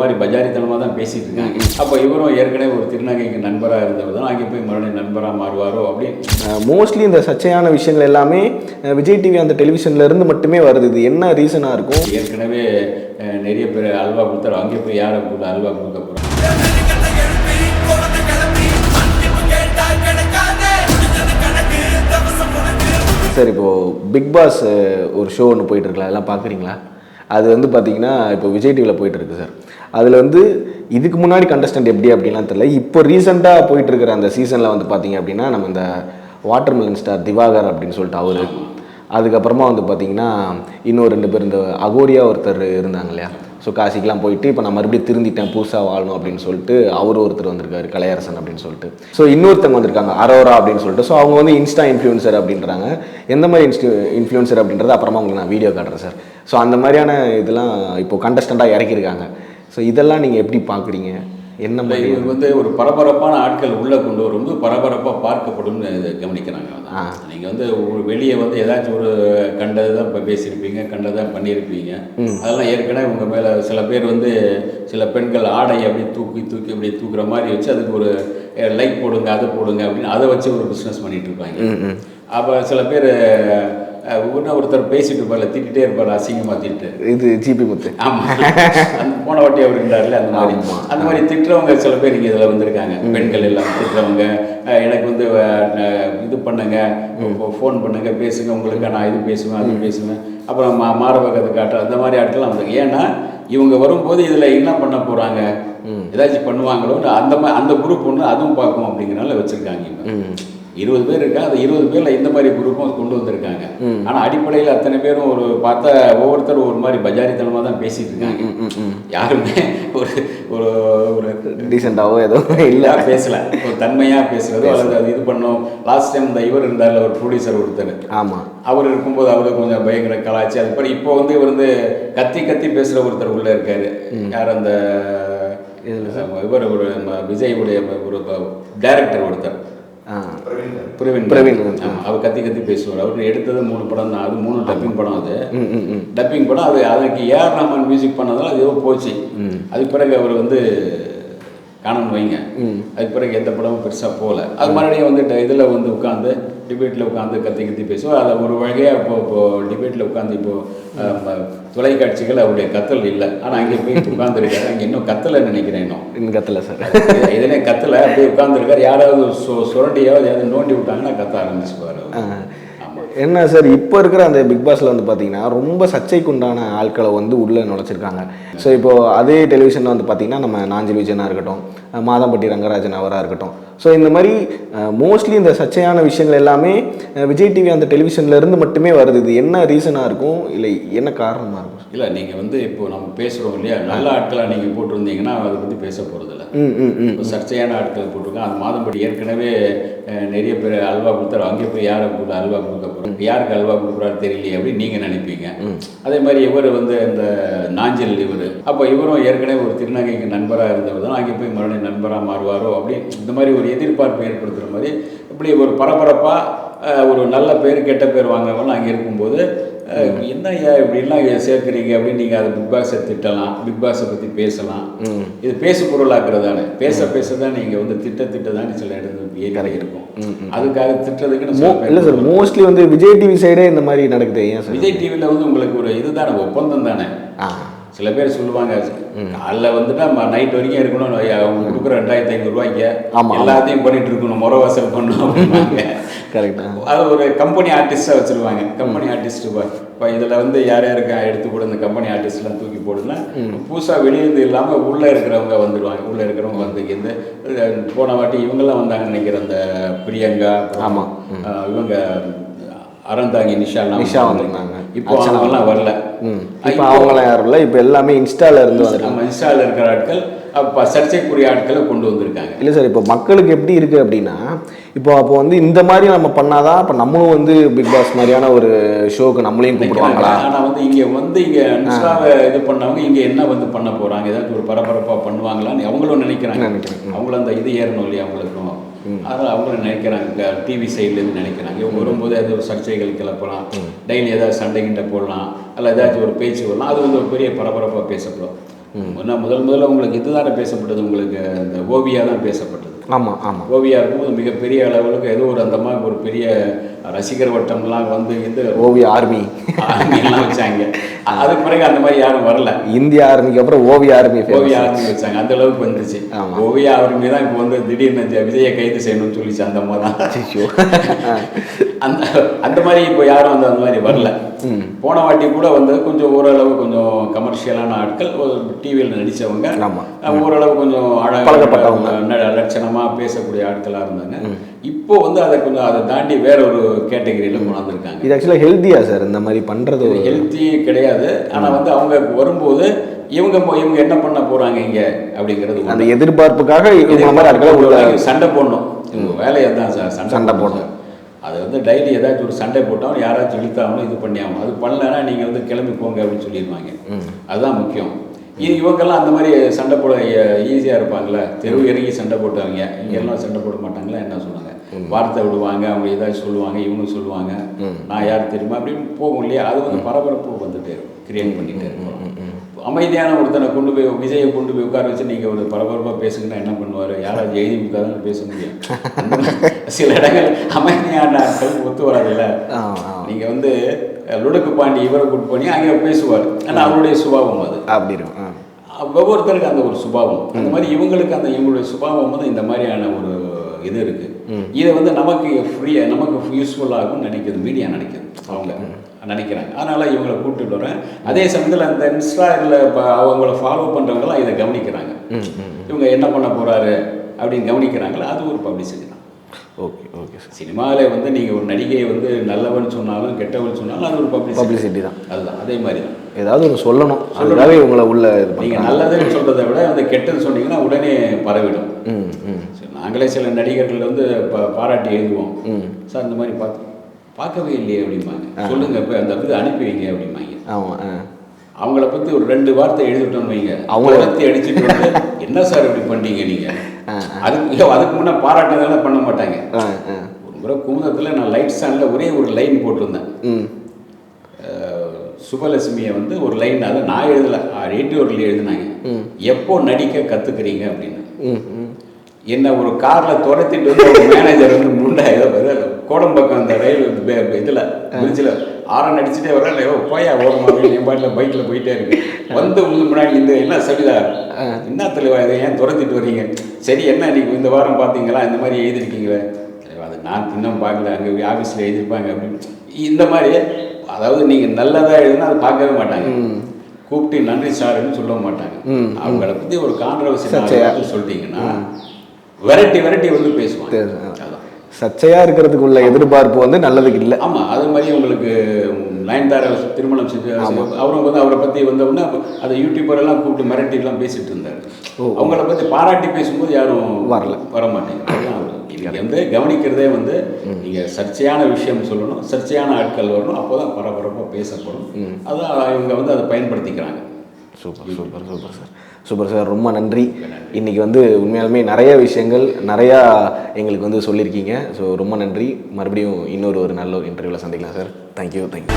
மாதிரி பஜாரித்தனமாக தான் பேசிட்டு இருக்காங்க. அப்போ இவரும் ஏற்கனவே ஒரு திருநங்கைக்கு நண்பராக இருந்தவர் தான். அங்கே போய் மறுபடியும் நண்பராக மாறுவாரோ அப்படி? மோஸ்ட்லி இந்த சர்ச்சையான விஷயங்கள் எல்லாமே விஜய் டிவி அந்த டெலிவிஷன்ல இருந்து மட்டுமே வருது. இது என்ன ரீசனாக இருக்கும்? ஏற்கனவே நிறைய பேர் அல்வா கொடுத்தாரு. அங்கே போய் யாரை கூட அல்வா கொடுக்க போகிறோம் சார் இப்போது பிக் பாஸ் ஒரு ஷோ ஒன்று போயிட்டு இருக்கலாம் அதெல்லாம் பார்க்குறீங்களா அது வந்து பார்த்தீங்கன்னா இப்போ விஜய் டிவியில் போயிட்டு இருக்கு சார். அதில் வந்து இதுக்கு முன்னாடி கண்டஸ்டன்ட் எப்படி அப்படின்லாம் தெரியல. இப்போ ரீசெண்டாக போயிட்டு இருக்கிற அந்த சீசனில் வந்து பார்த்தீங்க அப்படின்னா நம்ம இந்த வாட்டர்மெலன் ஸ்டார் திவாகர் அப்படின்னு சொல்லிட்டு அவரு. அதுக்கப்புறமா வந்து பார்த்தீங்கன்னா இன்னும் ரெண்டு பேர் இந்த அகோரியா ஒருத்தர் இருந்தாங்க இல்லையா? ஸோ காசிக்கெலாம் போயிட்டு இப்போ நான் மறுபடியும் திருந்திட்டேன் புதுசாக வாழணும் அப்படின்னு சொல்லிட்டு அவர் ஒருத்தர் வந்திருக்காரு கலையரசன் அப்படின்னு சொல்லிட்டு. ஸோ இன்னொருத்தவங்க வந்திருக்காங்க அரோரா அப்படின்னு சொல்லிட்டு. ஸோ அவங்க வந்து இன்ஸ்டா இன்ஃப்ளூயன்சர் அப்படின்றாங்க. எந்த மாதிரி இன்ஸ்டி இன்ஃப்ளூயன்சர் அப்படின்றது அப்புறமா உங்களுக்கு நான் வீடியோ காட்டுறேன் சார் ஸோ அந்த மாதிரியான இதெல்லாம் இப்போ கண்டஸ்டண்ட்டாக இறக்கியிருக்காங்க. ஸோ இதெல்லாம் நீங்கள் எப்படி பார்க்குறீங்க? என்ன மாதிரி இவங்க வந்து ஒரு பரபரப்பான ஆட்கள் உள்ளே கொண்டு வரும்போது பரபரப்பாக பார்க்கப்படும்னு இதை கவனிக்கிறாங்க. நீங்கள் வந்து ஒரு வெளியே வந்து ஏதாச்சும் ஒரு கண்டது தான் இப்போ பேசியிருப்பீங்க கண்டதை தான் பண்ணியிருப்பீங்க. அதெல்லாம் ஏற்கனவே உங்கள் மேலே சில பேர் வந்து சில பெண்கள் ஆடை அப்படியே தூக்கி தூக்கி அப்படியே தூக்குற மாதிரி வச்சு அதுக்கு ஒரு லைக் போடுங்க அதை போடுங்க அப்படின்னு அதை வச்சு ஒரு பிஸ்னஸ் பண்ணிட்டு இருப்பாங்க. அப்போ சில பேர் இன்னும் ஒருத்தர் பேசிட்டு இருப்பார்ல திட்டிகிட்டே இருப்பார் அசிங்கமாக திட்டு. இது ஜிபி முத்து ஆமா. அந்த போன வாட்டி அவர் இருந்தார்ல அந்த மாதிரி. அந்த மாதிரி திட்டுறவங்க சில பேர் இங்கே இதில் வந்திருக்காங்க. பெண்கள் எல்லாம் திட்டுறவங்க எனக்கு வந்து இது பண்ணுங்க ஃபோன் பண்ணுங்க பேசுங்க உங்களுக்கு நான் இது பேசுவேன் அது பேசுவேன். அப்புறம் மா மாரபகத்தை காட்டுற அந்த மாதிரி ஆட்கள்லாம் வந்தாங்க ஏன்னா இவங்க வரும்போது இதில் என்ன பண்ண போகிறாங்க ஏதாச்சும் பண்ணுவாங்களோன்னு அந்த மா அந்த குரூப் ஒன்று அதுவும் பார்க்கும் அப்படிங்கிறனால வச்சுருக்காங்க இருபது பேர் இருக்கா அந்த இருபது பேர்ல இந்த மாதிரி குரூப்பும் கொண்டு வந்திருக்காங்க. ஆனா அடிப்படையில் அத்தனை பேரும் ஒரு பார்த்தா ஒவ்வொருத்தரும் ஒரு மாதிரி பஜாரித்தனமா தான் பேசிட்டு இருக்காங்க. யாருமே ஒரு ஒரு ஒரு டீசெண்டாவோ ஏதோ இல்லை. பேசல. ஒரு தன்மையா பேசுறதோ அல்லது அது இது பண்ணோம். லாஸ்ட் டைம் இந்த இவர் இருந்தார்ல ஒரு ப்ரொடியூசர் ஒருத்தர். ஆமாம் அவர் இருக்கும்போது அவரு கொஞ்சம் பயங்கர கலாச்சி. அது படி இப்போ வந்து இவர் வந்து கத்தி கத்தி பேசுற ஒருத்தர் உள்ள இருக்காரு. யார் அந்த இவர் ஒரு நம்ம விஜயுடைய ஒரு டைரக்டர் ஒருத்தர். பிரவீன் பிரவீன். ஆமா, அவர் கத்தி கத்தி பேசுவார். அவர் எடுத்தது மூணு படம் தான். அது மூணு டப்பிங் படம் அது. டப்பிங் படம் அது அதுக்கு ஏஆர் ரஹ்மான் மியூசிக் பண்ணதால அது ஏதோ போச்சு. அதுக்கு பிறகு அவர் வந்து காணணும் வைங்க. அதுக்கு பிறகு எந்த படமும் பெருசாக போகல. அது மறுபடியும் வந்து இதில் வந்து உட்காந்து டிபேட்டில் உட்காந்து கத்தி கத்தி பேசுவோம். அதை ஒரு வகையாக இப்போ இப்போ டிபேட்டில் உட்காந்து இப்போ அஹ், ம- தொலைக்காட்சிகள் அவருடைய கத்தல் இல்லை. ஆனால் அங்கே போய் உட்காந்துருக்காரு அங்கே இன்னும் கத்தலை நினைக்கிறேன் இன்னும். இன்னும் கத்தல சார். இதனே கத்தல. அப்படியே உட்காந்துருக்காரு யாராவது சு சுரண்டியாவது எதாவது நோண்டி விட்டாங்கன்னா கத்த ஆரம்பிச்சுக்குவார் என்ன சார் இப்போ இருக்கிற அந்த பிக் பாஸில் வந்து பார்த்தீங்கன்னா ரொம்ப சர்ச்சைக்குண்டான ஆட்களை வந்து உள்ளே நுழைச்சிருக்காங்க. ஸோ இப்போ அதே டெலிவிஷனில் வந்து பார்த்தீங்கன்னா நம்ம நாஞ்சில் விஜயனாக இருக்கட்டும் மாதம்பட்டி ரங்கராஜன் அவராக இருக்கட்டும் ஸோ இந்த மாதிரி மோஸ்ட்லி இந்த சர்ச்சையான விஷயங்கள் எல்லாமே விஜய் டிவி அந்த டெலிவிஷன்ல இருந்து மட்டுமே வருது. இது என்ன ரீசனாக இருக்கும்? இல்லை என்ன காரணமாக இருக்கும்? இல்லை நீங்கள் வந்து இப்போ நம்ம பேசுகிறோம் இல்லையா? நல்ல ஆட்களாக நீங்கள் போட்டிருந்தீங்கன்னா அதை பற்றி பேச போகிறதில்ல இப்போ சர்ச்சையான ஆட்கள் போட்டிருக்கோம் அது மாதம்படி ஏற்கனவே நிறைய பேர் அல்வா கொடுத்தாரு. அங்கே போய் யாரை கூட அல்வா கொடுக்க போகிறோம் யாருக்கு அல்வா கொடுக்குறாரு தெரியலையே அப்படின்னு நீங்கள் நினைப்பீங்க. அதே மாதிரி இவர் வந்து இந்த நாஞ்சில் இவர். அப்போ இவரும் ஏற்கனவே ஒரு திருநங்கைக்கு நண்பராக இருந்தவர் தான். அங்கே போய் மறுபடியும் நண்பராக மாறுவாரோ அப்படி இந்த மாதிரி ஒரு எதிர்பார்ப்பு ஏற்படுத்துகிற மாதிரி இப்படி ஒரு பரபரப்பாக ஒரு நல்ல பேர் கெட்ட பேர் வாங்குறவங்க அங்கே இருக்கும்போது என்ன ஐயா இப்படிலாம் சேர்க்குறீங்க அப்படின்னு நீங்கள் அதை பிக் பாஸை திட்டலாம் பிக் பாஸை பற்றி பேசலாம். இது பேசு பொருளாக்குறதானே. பேச பேச தான் நீங்கள் வந்து திட்ட திட்ட தான் சில இடத்துல ஏறி இருக்கும். அதுக்காக திட்டுறதுக்குன்னு இல்லை சார் மோஸ்ட்லி வந்து விஜய் டிவி சைடே இந்த மாதிரி நடக்குது ஏன் விஜய் டிவியில் வந்து உங்களுக்கு ஒரு இதுதானே ஒப்பந்தம் தானே? சில பேர் சொல்லுவாங்க காலைல வந்துட்டா நைட் வரைக்கும் இருக்கணும் அவங்க கொடுக்குற ரெண்டாயிரத்தி ஐநூறுரூவாய்க்கு. எல்லாத்தையும் பண்ணிட்டு இருக்கணும் முறை வாசல் பண்ணணும் அப்படிம்பாங்க. கரெக்டாக அது ஒரு கம்பெனி ஆர்டிஸ்டாக வச்சுருவாங்க. கம்பெனி ஆர்டிஸ்ட் இப்போ இதில் வந்து யார் யாருக்கு எடுத்து கூட இந்த கம்பெனி ஆர்டிஸ்ட்லாம் தூக்கி போடுன்னா புதுசாக வெளியிருந்து இல்லாமல் உள்ளே இருக்கிறவங்க வந்துடுவாங்க உள்ளே இருக்கிறவங்க வந்து இந்த போன வாட்டி இவங்கெல்லாம் வந்தாங்கன்னு நினைக்கிறேன் அந்த பிரியங்கா அப்புறம், ஆமா. அஹ், இவங்க அறந்தாங்கி நிஷா வந்தாங்க. வந்திருந்தாங்க. இப்போ அவங்கெல்லாம் வரல. இப்போ அவங்களாம் யாரும் இல்லை. இப்போ எல்லாமே இன்ஸ்டால இருந்து நம்ம இன்ஸ்டாவில் இருக்கிற ஆட்கள் அப்போ சர்ச்சைக்குரிய ஆட்களை கொண்டு வந்திருக்காங்க. இல்லை சார் இப்போ மக்களுக்கு எப்படி இருக்குது அப்படின்னா இப்போ அப்போ வந்து இந்த மாதிரி நம்ம பண்ணாதான் இப்போ நம்மளும் வந்து பிக் பாஸ் மாதிரியான ஒரு ஷோக்கு நம்மளையும் கூப்பிடுவாங்களா? ஆனா வந்து இங்க வந்து இங்க இன்ஸ்டாவை இது பண்ணவங்க இங்க என்ன வந்து பண்ண போறாங்க? ஏதாச்சும் ஒரு பரபரப்பா பண்ணுவாங்களான்னு அவங்களும் நினைக்கிறாங்க. நினைக்கிறேன். அவங்களும் அந்த இது ஏறணும் இல்லையா அவங்களுக்கும்? அதனால அவங்களும் நினைக்கிறாங்க. டிவி சைட்லேருந்து நினைக்கிறாங்க. இவங்க வரும்போது ஏதாவது ஒரு சர்ச்சைகள் கிளப்பலாம். டெய்லி ஏதாவது சண்டை கிண்டை போடலாம். அல்ல ஏதாச்சும் ஒரு பேச்சு வரலாம். அது வந்து ஒரு பெரிய பரபரப்பா பேசப்படும். முன்ன முதல் முதல்ல உங்களுக்கு இதுதானே பேசப்பட்டது? உங்களுக்கு இந்த ஓவியா தான் பேசப்பட்டது. ஆமாம் ஆமாம் ஓவியா இருக்கும்போது மிகப்பெரிய அளவுக்கு ஏதோ ஒரு அந்த மாதிரி ஒரு பெரிய ரசிகர் வட்டம்லாம் வந்து இது ஓவிய ஆர்மி. ஆர்மிலாம் வச்சாங்க. அதுக்கு பிறகு அந்த மாதிரி யாரும் வரல. இந்திய ஆர்மிக்கு அப்புறம் ஓவிய ஆர்மி ஓவிய ஆர்மி வச்சாங்க. அந்த அளவுக்கு வந்துருச்சு. ஆமா. ஓவிய ஆர்மி தான் இப்போ வந்து திடீர்னு விஜயை கைது செய்யணும்னு சொல்லிச்சு அந்த அம்மா தான். அந்த அந்த மாதிரி இப்போ யாரும் வந்து அந்த மாதிரி வரல. போன வாட்டி கூட வந்து கொஞ்சம் ஓரளவு கொஞ்சம் கமர்ஷியலான ஆட்கள் டிவியில். அஹ், ஓரளவு கொஞ்சம் பழக்கப்பட்டவங்க. அழகாக லட்சணமா பேசக்கூடிய ஆட்களா இருந்தாங்க. இப்போ வந்து அதை கொஞ்சம் அதை தாண்டி வேற ஒரு கேட்டகரியில கொண்டாந்துருக்காங்க இது ஆக்சுவலாக ஹெல்த்தியா சார் இந்த மாதிரி பண்ணுறது ஹெல்த்தி கிடையாது. ஆனா வந்து அவங்க வரும்போது இவங்க இவங்க என்ன பண்ண போறாங்க இங்க அப்படிங்கிறது. அந்த எதிர்பார்ப்புக்காக இவங்க மாதிரி ஆட்களை சண்டை போடணும். இவங்க வேலையை தான் சார் சண்டை சண்டை போடணும். அது வந்து டெய்லி ஏதாச்சும் ஒரு சண்டை போட்டாலும் யாராச்சும் இழுத்தாகணும் இது பண்ணி ஆகணும் அது பண்ணலைன்னா நீங்கள் வந்து கிளம்பி போங்க அப்படின்னு சொல்லிடுவாங்க. அதுதான் முக்கியம். இது இவங்கெல்லாம் அந்த மாதிரி சண்டை போட ஈஸியாக இருப்பாங்களே தெருவு இறங்கி சண்டை போட்டவங்க. இங்கெல்லாம் சண்டை போட மாட்டாங்களா? என்ன சொன்னாங்க வார்த்தை விடுவாங்க அவங்க ஏதாச்சும் சொல்லுவாங்க இவங்க சொல்லுவாங்க. நான் யார் தெரியுமா? அப்படின்னு போகும் இல்லையா? அது வந்து பரபரப்பு வந்துட்டு கிரியேட் பண்ணிட்டு இருக்கோம். அமைதியான ஒருத்தனை கொண்டு போய் விஜயை கொண்டு போய் உட்கார வச்சு நீங்கள் ஒரு பரபரப்பாக பேசுங்கன்னா என்ன பண்ணுவார்? யாராவது எழுதி கொடுத்தா தான் பேச முடியும். சில இடங்கள் அமைதியான ஆட்கள் ஒத்து வராதுல்ல. நீங்கள் வந்து லுடுக்கு பாண்டி இவரை கூட்டு பண்ணி அங்கே பேசுவார். ஆனால் அவருடைய சுபாவம் அது. அப்படி இருக்கும். ஒவ்வொருத்தருக்கு அந்த ஒரு சுபாவம். அந்த மாதிரி இவங்களுக்கு அந்த இவங்களுடைய சுபாவம் வந்து இந்த மாதிரியான ஒரு இது இருக்கு. இதை வந்து நமக்கு ஃப்ரீயா நமக்கு யூஸ்ஃபுல்லாகும் நினைக்கிறது மீடியா நினைக்குது அவங்க நினைக்கிறாங்க. அதனால இவங்களை கூப்பிட்டு வரேன் அதே சமயத்தில் அந்த இன்ஸ்டாவில் அவங்கள ஃபாலோ பண்றவங்கலாம் இதை கவனிக்கிறாங்க. இவங்க என்ன பண்ண போறாரு அப்படின்னு கவனிக்கிறாங்களா? அது ஒரு பப்ளிசிட்டி தான். ஓகே ஓகே சார் சினிமாவில் வந்து நீங்கள் ஒரு நடிகையை வந்து நல்லவன் சொன்னாலும் கெட்டவன் சொன்னாலும் அது ஒரு பப்ளிசிட்டி தான். அதுதான். அதே மாதிரி தான். ஏதாவது ஒன்று சொல்லணும். அதுக்காக இவங்களை உள்ள இது நீங்கள் நல்லதுன்னு சொல்கிறத விட அந்த கெட்டது சொன்னீங்கன்னா உடனே பரவிடும். நாங்களே சில நடிகர்கள் வந்து பாராட்டி எழுதுவோம். சார் இந்த மாதிரி பார்த்து பார்க்கவே இல்லையே அப்படிம்பாங்க. சொல்லுங்க இப்போ அந்த இது அனுப்பி வைங்க அப்படிம்பாங்க. ஆமாம் அவங்கள பற்றி ஒரு ரெண்டு வார்த்தை எழுதிட்டோம்னு வைங்க. அவங்கள- அவங்கள அடிச்சுட்டு என்ன சார் இப்படி பண்ணீங்க நீங்க? அதுக்கு இல்லை அதுக்கு முன்னே பாராட்டுறதெல்லாம் பண்ண மாட்டாங்க. ஒரு முறை குமுதத்தில் நான் லைட் ஸ்டாண்டில் ஒரே ஒரு லைன் போட்டிருந்தேன். சுபலட்சுமியை வந்து ஒரு லைன் அதை நான் எழுதலை ரேடியோவில் எழுதினாங்க. எப்போ நடிக்க கற்றுக்குறீங்க அப்படின்னு. என்ன ஒரு காரில் துரத்திட்டு வந்து ஒரு மேனேஜர் வந்து முண்டை ஏதோ கோடம்பாக்கம் அந்த ரயில் இதில் பிரிட்ஜில் ஆரன் அடிச்சுட்டே ஏதோ போயா ஓரமா என் பாட்டில் பைக்கில் போயிட்டே இருக்கு. வந்து உங்களுக்கு முன்னாடி இந்த என்ன சரிதா? என்ன தலைவா இதை? ஏன் துரத்திட்டு வர்றீங்க? சரி என்ன இன்னைக்கு இந்த வாரம் பார்த்தீங்களா? இந்த மாதிரி எழுதிருக்கீங்களே தலைவா அது நான் இன்னும் பார்க்கல அங்கே ஆஃபீஸில் எழுதியிருப்பாங்க அப்படின்னு. இந்த மாதிரி அதாவது நீங்கள் நல்லதாக எழுதுனா அதை பார்க்கவே மாட்டாங்க. கூப்பிட்டு நன்றி சார்ன்னு சொல்ல மாட்டாங்க. அவங்கள பற்றி ஒரு கான்ட்ரவர்சி. சொல்லிட்டீங்கன்னா வெரைட்டி வெரைட்டி வந்து பேசுவாங்க. சர்ச்சையாக இருக்கிறதுக்கு உள்ள எதிர்பார்ப்பு வந்து நல்லதுக்கு இல்லை. ஆமா அது மாதிரி உங்களுக்கு நயன்தாரா திருமணம் செஞ்சு அவரும் வந்து அவரை பத்தி வந்தவுடனே அதை யூடியூபர் எல்லாம் கூப்பிட்டு மிரட்டி எல்லாம் பேசிட்டு இருந்தாரு. அவங்கள பத்தி பாராட்டி பேசும்போது யாரும் வரல. வர மாட்டேங்க வந்து கவனிக்கிறதே வந்து நீங்க சர்ச்சையான விஷயம் சொல்லணும் சர்ச்சையான ஆட்கள் வரணும் அப்போதான் பரபரப்பாக பேசப்படும். அதான் இவங்க வந்து அதை பயன்படுத்திக்கிறாங்க. Super super super sir. Super sir. ரொம்ப நன்றி. இன்றைக்கி வந்து உண்மையாலுமே நிறைய விஷயங்கள் நிறையா எங்களுக்கு வந்து சொல்லியிருக்கீங்க. ஸோ ரொம்ப நன்றி. மறுபடியும் இன்னொரு ஒரு நல்ல ஒரு இன்டர்வியூவில் சந்திக்கலாம் சார். Thank you thank you